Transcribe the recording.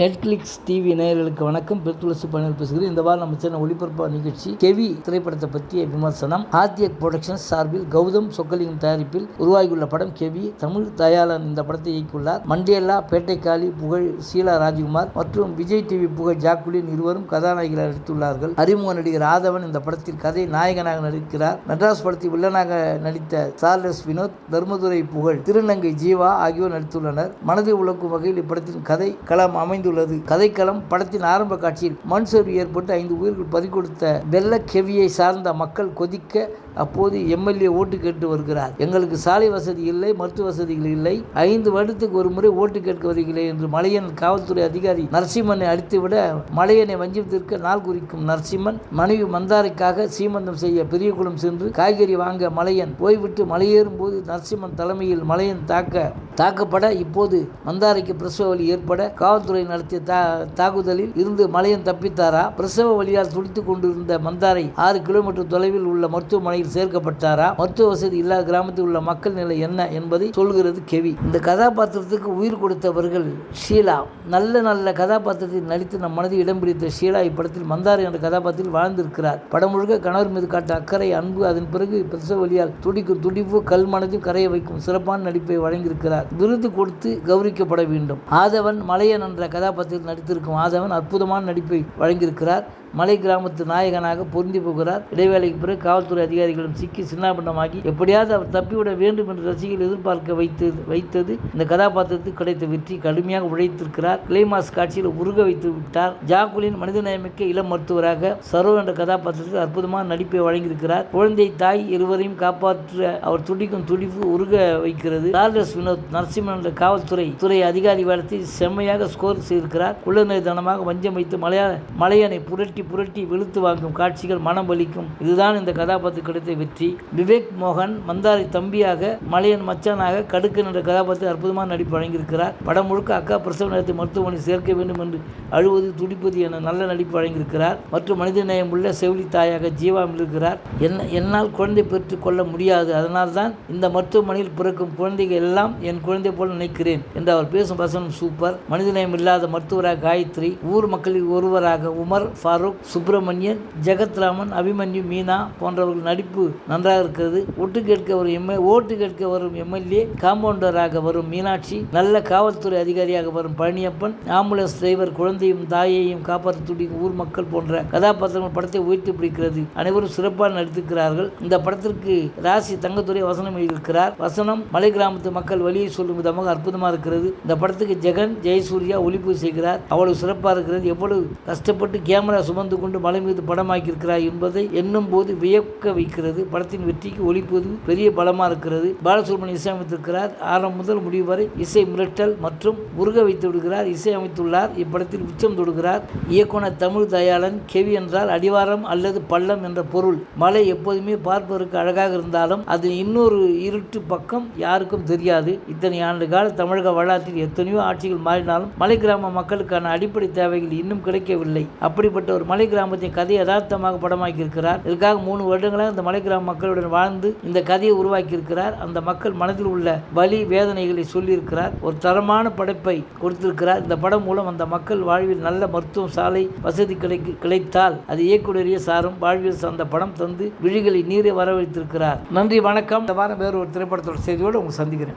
Netflix TV நேயர்களுக்கு வணக்கம். பிரித்துளசி பணியில் பேசுகிறேன். இந்த வாரம் நம்ம சேனல் ஒளிபரப்பு நிகழ்ச்சி கெவி திரைப்படத்தை பற்றிய விமர்சனம். ஆர்டிஎக் புரொடக்ஷன்ஸ் சார்பில் கௌதம் சொக்கலிங்கம் தயாரிப்பில் உருவாகியுள்ள படம் கெவி. தமிழ் தயாளன் இந்த படத்தை இயக்கியுள்ளார். மண்டேலா பேட்டைக்காளி புகழ் சீலா ராஜ்குமார் மற்றும் விஜய் டிவி புகழ் ஜாக்குலின் இருவரும் கதாநாயகிகள் நடித்துள்ளார்கள். அறிமுக நடிகர் ஆதவன் இந்த படத்தில் கதை நாயகனாக நடிக்கிறார். மெட்ராஸ் படத்தில் வில்லனாக நடித்த சார்லஸ் வினோத் தர்மதுரை புகழ் திருநங்கை ஜீவா ஆகியோர் நடித்துள்ளனர். மனதை உழக்கும் வகையில் இப்படத்தின் கதை களம் அமைந்து அமைந்துள்ளது. கதைக்களம் படத்தின் ஆரம்ப காட்சியில் மண் சரிவு ஏற்பட்டு ஐந்து உயிர்கள் பறிகொடுத்த வெள்ள கெவியை சார்ந்த மக்கள் கொதிக்க அப்போது எம்எல்ஏ ஓட்டு கேட்டு வருகிறார். எங்களுக்கு சாலை வசதி இல்லை மருத்துவ வசதிகள் இல்லை. ஐந்து வருடத்துக்கு ஒரு முறை ஓட்டு கேட்க வருகிறேன் என்று மலையன் காவல்துறை அதிகாரி நரசிம்மனை அடித்துவிட மலையனை வஞ்சித்திருக்க நாள் குறிக்கும் நரசிம்மன் மனைவி மந்தாரைக்காக சீமந்தம் செய்ய பெரியகுளம் சென்று காய்கறி வாங்க மலையன் போய்விட்டு மலையேறும் போது நரசிம்மன் தலைமையில் மலையன் தாக்க தாக்கப்பட இப்போது மந்தாரைக்கு பிரசவ வலி ஏற்பட காவல்துறையினர் நடத்திய தாக்குதலில் இருந்து மலையன் தப்பித்தாரா? பிரசவ வழியால் துடித்துக் கொண்டிருந்த மந்தாரை ஆறு கிலோமீட்டர் தொலைவில் உள்ள மருத்துவமனையில் சேர்க்கப்பட்டாரா? மருத்துவ வசதி இல்லாத கிராமத்தில் உள்ள மக்கள் நிலை என்ன என்பதை சொல்கிறது கெவி. இந்த கதாபாத்திரத்துக்கு உயிர் கொடுத்தவர்கள் ஷீலா. நல்ல நல்ல கதாபாத்திரத்தில் நடித்து நம் மனதில் இடம் பிடித்த ஷீலா இப்படத்தில் மந்தாரை என்ற கதாபாத்திரத்தில் வாழ்ந்திருக்கிறார். படம் முழுக்க கணவர் மீது காட்ட அக்கறை அன்பு அதன் பிறகு பிரசவ வழியால் துடிக்கும் துடிப்பு கல் மனதில் கரைய வைக்கும் சிறப்பான நடிப்பை வழங்கியிருக்கிறார். விருது கொடுத்து கௌரவிக்கப்பட வேண்டும். ஆதவன் மலையன் என்ற கதா கதாபாத்திரத்தில் நடித்திருக்கும் மாதவன் அற்புதமான நடிப்பை வழங்கியிருக்கிறார். மலை கிராமத்து நாயகனாக பொருந்தி போகிறார். இடைவேளைக்கு பிறகு காவல்துறை அதிகாரிகளும் சிக்கி சின்னாபண்டமாகி எப்படியாவது அவர் தப்பிவிட வேண்டும் என்று ரசிகர்கள் எதிர்பார்க்க வைத்தது வைத்தது இந்த கதாபாத்திரத்துக்கு கிடைத்த வெற்றி. கடுமையாக உழைத்திருக்கிறார். கிளைமாஸ் காட்சியில் உருக வைத்து விட்டார். ஜாக்குலின் மனிதநேயமிக்க இளம் மருத்துவராக சரோ என்ற கதாபாத்திரத்தில் அற்புதமான நடிப்பை வழங்கியிருக்கிறார். குழந்தை தாய் இருவரையும் காப்பாற்ற அவர் துடிக்கும் துடிப்பு உருக வைக்கிறது. சார்லஸ் வினோத் நரசிம்மன் என்ற காவல்துறை துறை அதிகாரி வேடத்தில் செம்மையாக ஸ்கோர் செய்திருக்கிறார். உள்ளநேதனமாக வஞ்சம் வைத்து மலையாள மலையனை புரட்டி புரட்டி வெளுத்து வாங்கும் காட்சிகள் மனம் வலிக்கும். இதுதான் இந்த கதாபாத்திரம் கிடைத்த வெற்றி. விவேக் மோகன் மந்தாரை தம்பியாக மலையன் மச்சானாக கடுக்கு என்ற கதாபாத்திரம் அற்புதமான நடிப்பு வழங்கியிருக்கிறார். படம் முழுக்க அக்கா பிரசவ நேரத்தை மருத்துவமனை சேர்க்க வேண்டும் என்று அழுவது துடிப்பது என நல்ல நடிப்பு வழங்கியிருக்கிறார். மற்றும் மனிதநேயம் உள்ள செவிலி தாயாக ஜீவாமில் இருக்கிறார் என்ன என்னால் குழந்தை பெற்றுக் கொள்ள முடியாது. அதனால் தான் இந்த மருத்துவமனையில் பிறக்கும் குழந்தைகள் எல்லாம் என் குழந்தை போல் நினைக்கிறேன் என்று அவர் பேசும் வசனம் சூப்பர். மனிதநேயம் இல்லாத மருத்துவராக காயத்ரி ஊர் மக்களில் ஒருவராக உமர் ஃபாரூக் சுப்பிரமணியன் ஜெகத்ராமன் அபிமன்யு மீனா போன்றவர்கள் நடிப்பு நன்றாக இருக்கிறது. ஒட்டு கேட்க வரும் எம்எல் ஓட்டு கேட்க வரும் எம்எல்ஏ காம்பவுண்டராக வரும் மீனாட்சி நல்ல காவல்துறை அதிகாரியாக வரும் பழனியப்பன் ஆம்புலன்ஸ் டிரைவர் குழந்தையும் தாயையும் காப்பாற்ற துடிக்கும் ஊர் மக்கள் போன்ற கதாபாத்திரங்கள் படத்தை உயர்த்தி பிடிக்கிறது. அனைவரும் சிறப்பாக நடித்திருக்கிறார்கள். இந்த படத்திற்கு ராசி தங்கத்துறை வசனம் எழுதியிருக்கிறார். வசனம் மலை கிராமத்து மக்கள் வழியை சொல்லும் விதமாக அற்புதமாக இருக்கிறது. இந்த படத்துக்கு ஜெகன் ஜெயசூர்யா ஒளிப்பு செய்கிறார். அவ்வளவு சிறப்பாக இருக்கிறது. எவ்வளவு கஷ்டப்பட்டு கேமரா சுமந்து கொண்டு மலை மீது படமாக்கியிருக்கிறாய் என்பதை எண்ணும் போது வியக்க வைக்கிறது. படத்தின் வெற்றிக்கு ஒளிப்பது பெரிய பலமாக இருக்கிறது. பாலசுப்ரமணியம் இசையமைத்திருக்கிறார். ஆரம்பம் முதல் முடிவு வரை இசை மிரட்டல் மற்றும் முருக வைத்து விடுகிறார். இசை அமைத்துள்ளார் இப்படத்தில் உச்சம் தொடுகிறார். இயக்குனர் தமிழ் தயாளன் கெவி என்றால் அடிவாரம் அல்லது பள்ளம் என்ற பொருள். மலை எப்போதுமே பார்ப்பதற்கு அழகாக இருந்தாலும் அது இன்னொரு இருட்டு பக்கம் யாருக்கும் தெரியாது. இத்தனை ஆண்டு கால தமிழக வரலாற்றில் எத்தனையோ ஆட்சிகள் மாறினாலும் மலை கிராம மக்களுக்கான அடிப்படை தேவைகள் இன்னும் கிடைக்கவில்லை. அப்படிப்பட்ட ஒரு மலை கிராமத்தின் கதையை யதார்த்தமாக படமாக்கியிருக்கிறார். இதற்காக மூணு வருடங்களாக இந்த மலை கிராம மக்களுடன் வாழ்ந்து இந்த கதையை உருவாக்கியிருக்கிறார். அந்த மக்கள் மனதில் உள்ள வலி வேதனைகளை சொல்லியிருக்கிறார். ஒரு தரமான படைப்பை கொடுத்திருக்கிறார். இந்த படம் மூலம் அந்த மக்கள் வாழ்வில் நல்ல மருத்துவம் சாலை வசதி கிடைக்க கிடைத்தால் அது இயக்குநரிய சாரும் வாழ்வில் அந்த படம் தந்து விழிகளை நீரை வரவழைத்திருக்கிறார். நன்றி வணக்கம். இந்த வாரம் வேறு ஒரு திரைப்படத்தோட செய்தியோடு உங்களை சந்திக்கிறேன்.